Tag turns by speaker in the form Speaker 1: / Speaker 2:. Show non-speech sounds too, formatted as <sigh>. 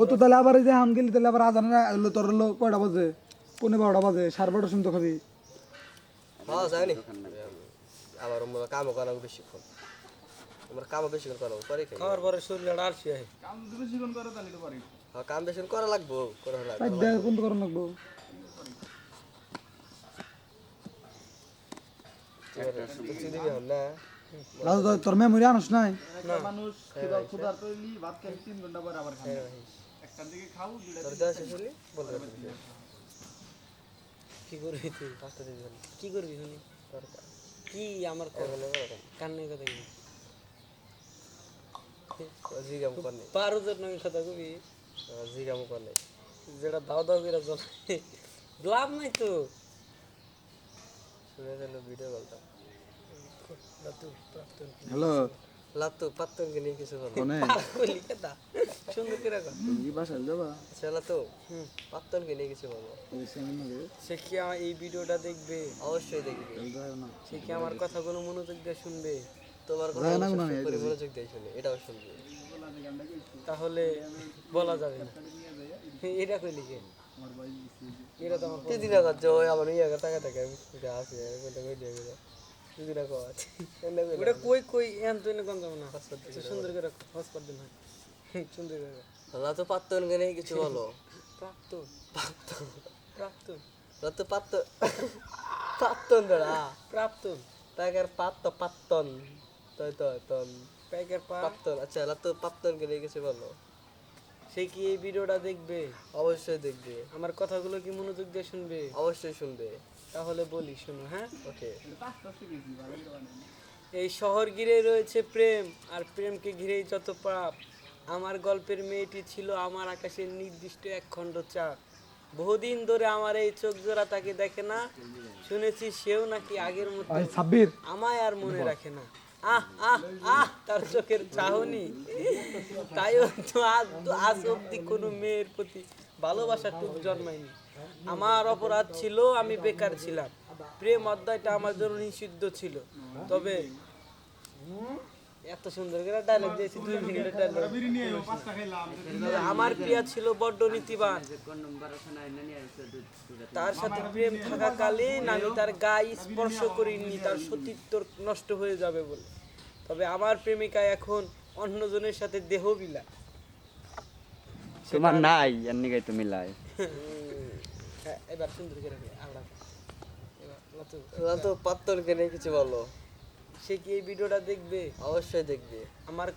Speaker 1: ও তো তাহলে আবার এই যে হাম গেলি তাহলে আবার আজান হলো তোর হলো কয়টা বাজে? পনেরো বারোটা বাজে সাড়ে বারোটা শুনতে খাবি।
Speaker 2: হ্যাঁ জানি। আমার কামও করা বেশিক্ষণ আমার কামও বেশিক্ষণ করা পরে
Speaker 3: খাওয়ার পরে শরীর আলসি হয়
Speaker 2: হ্যাঁ কাম বেশি করা লাগবো করা লাগবে।
Speaker 1: কোন করেন লাগবো।
Speaker 2: কিছু দিবি না?
Speaker 1: তোর মেমোরি আনস নাই?
Speaker 2: তোর দেওয়া শেষ হলি বলতে পারবি
Speaker 3: কি করবি তুই?
Speaker 2: পাঁচটা দিবি
Speaker 3: কি করবি শুনি? কি আমার কান্নার কথা কি?
Speaker 2: জিগাম কর নেই
Speaker 3: বারো জন নয় কথা কবি।
Speaker 2: জিগাম কর নেই
Speaker 3: যেটা দাও দাও করে জন লাভ নাই তো।
Speaker 2: শুনে গেল ভিডিও বলতাম
Speaker 1: হ্যালো।
Speaker 2: লাতু কিছু বল?
Speaker 1: কোনে
Speaker 3: কথা সুন্দর করে
Speaker 2: পাত্তনকে নিয়ে কিছু বলব
Speaker 3: সে কি এই ভিডিওটা দেখবে?
Speaker 2: অবশ্যই দেখবি।
Speaker 3: সে কি আমার কথাগুলো মনোযোগ দিয়ে শুনবে?
Speaker 2: তোমার কথা
Speaker 1: যায় না
Speaker 2: অবশ্যই
Speaker 1: কোনো আমি
Speaker 2: করে মনোযোগ দিয়ে শুনে এটাও শুনবি।
Speaker 3: তাহলে বলা যাবে না। এটা কইলি কে এটা তো আমার
Speaker 2: আমার ইয়ে টাকা টাকা কই দিয়ে গেল তুই
Speaker 3: ওটা কই কই? এন তুই না। কোন যাব না আচ্ছা, সুন্দর করে হসপাত দিন হয়। সুন্দর করে
Speaker 2: লাতু পাত্তনকে নিয়ে কিছু বলো। <laughs>
Speaker 3: প্রাপ্ত। <laughs> প্রাপ্ত
Speaker 2: লাতু পাত্ত পাত্তন দাঁড়া
Speaker 3: প্রাপ্ত।
Speaker 2: টাকার পাত্ত পাত্তন। তই তই তন।
Speaker 3: প্যাকের
Speaker 2: পাত্তন। আচ্ছা লাতু পাত্তনকে নিয়ে কিছু বলো।
Speaker 3: সে কি এই ভিডিওটা দেখবে?
Speaker 2: অবশ্যই দেখবি।
Speaker 3: আমার কথাগুলো কি মনোযোগ দিয়ে শুনবে?
Speaker 2: অবশ্যই শুনবে।
Speaker 3: তাহলে বলি শোনো হ্যাঁ?
Speaker 2: ওকে।
Speaker 3: এই শহর ঘিরে রয়েছে প্রেম আর প্রেমকে ঘিরেই যত পাপ। আমার গল্পের মেয়েটি ছিল আমার আকাশের নির্দিষ্ট এক খণ্ড চাঁদ। বহুদিন ধরে আমার এই চোখ জোড়া তাকে দেখে না। শুনেছি সেও নাকি আগের মতো আমায় আর মনে রাখে না। আহ আহ আহ তার চোখের চাহনি। তাই হয়তো আজ আজ অব্দি কোনো মেয়ের প্রতি ভালোবাসা টুক জন্মায়নি। আমার অপরাধ ছিল, আমি বেকার ছিলাম। প্রেম অধ্যায়টা আমার জন্য নিষিদ্ধ ছিল। তবে এত সুন্দর করে ডায়লগ দিয়েছি, দুই মিনিটের ডায়লগ আমার প্রিয়া ছিল বড্ড নীতিবান। তার সাথে প্রেম থাকাকালীন আমি তার গায়ে স্পর্শ করিনি, তার সতীত্ব নষ্ট হয়ে যাবে বলে। তবে আমার প্রেমিকা এখন অন্যজনের সাথে দেহ বিলা
Speaker 4: তোমার নাই এমনি নিগাই তুমি লাই
Speaker 3: হ্যাঁ, <laughs> এবার সুন্দর করে। এবার
Speaker 2: তো পাত্তর কেনে কিছু বলো।
Speaker 3: সে কি এই ভিডিওটা দেখবে?
Speaker 2: অবশ্যই দেখবে।
Speaker 3: আমার